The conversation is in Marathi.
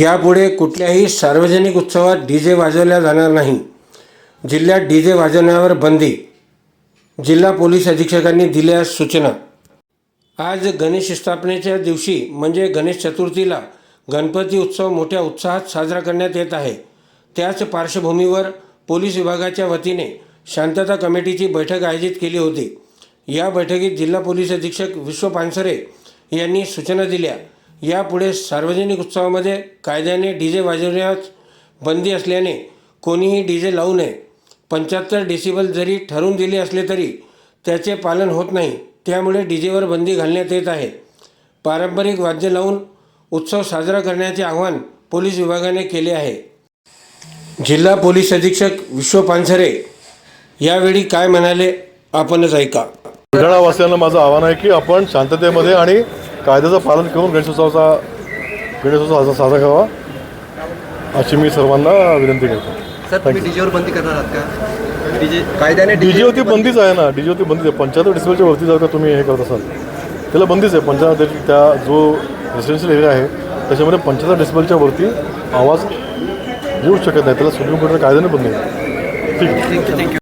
यापुढे कुठल्याही सार्वजनिक उत्सवात डी जे वाजवल्या जाणार नाही. जिल्ह्यात डी जे वाजवण्यावर बंदी. जिल्हा पोलीस अधीक्षकांनी दिल्या सूचना. आज गणेश स्थापनेच्या दिवशी म्हणजे गणेश चतुर्थीला गणपती उत्सव मोठ्या उत्साहात साजरा करण्यात येत आहे. त्याच पार्श्वभूमीवर पोलीस विभागाच्या वतीने शांतता कमिटीची बैठक आयोजित केली होती. या बैठकीत जिल्हा पोलीस अधीक्षक विश्व पानसरे यांनी सूचना दिल्या. यापुढे सार्वजनिक उत्सवामध्ये कायद्याने डी जे वाजवण्यास बंदी असल्याने कोणीही डी जे लावू नये. पंच्याहत्तर डेसिबल जरी ठरवून दिले असले तरी त्याचे पालन होत नाही. त्यामुळे डी जेवर बंदी घालण्यात येत आहे. पारंपरिक वाद्य लावून उत्सव साजरा करण्याचे आवाहन पोलीस विभागाने केले आहे. जिल्हा पोलीस अधीक्षक विश्व पानसरे यावेळी काय म्हणाले आपणच ऐका. बुलढाणावासियांना माझं आव्हान आहे की आपण शांततेमध्ये आणि कायद्याचं पालन करून गणेशोत्सवाचा गणेशोत्सव साजरा साजरा करावा अशी मी सर्वांना विनंती करतो. सर तुम्ही डीजेवर बंदी करणार आहात का? डीजे कायद्याने डीजेवरती बंदीच आहे ना डीजेवरती बंदीच आहे. पंच्याहत्तर डिसिबलच्या वरती जर का तुम्ही हे करत असाल त्याला बंदीच आहे. पंच्याहत्तर त्या जो रेसिडेन्शियल एरिया आहे त्याच्यामध्ये पंच्याहत्तर डिसिबलच्या वरती आवाज येऊ शकत नाही. त्याला सुप्रीम कोर्टाने कायद्याने बंदी आहे ठीक आहे. थँक्यू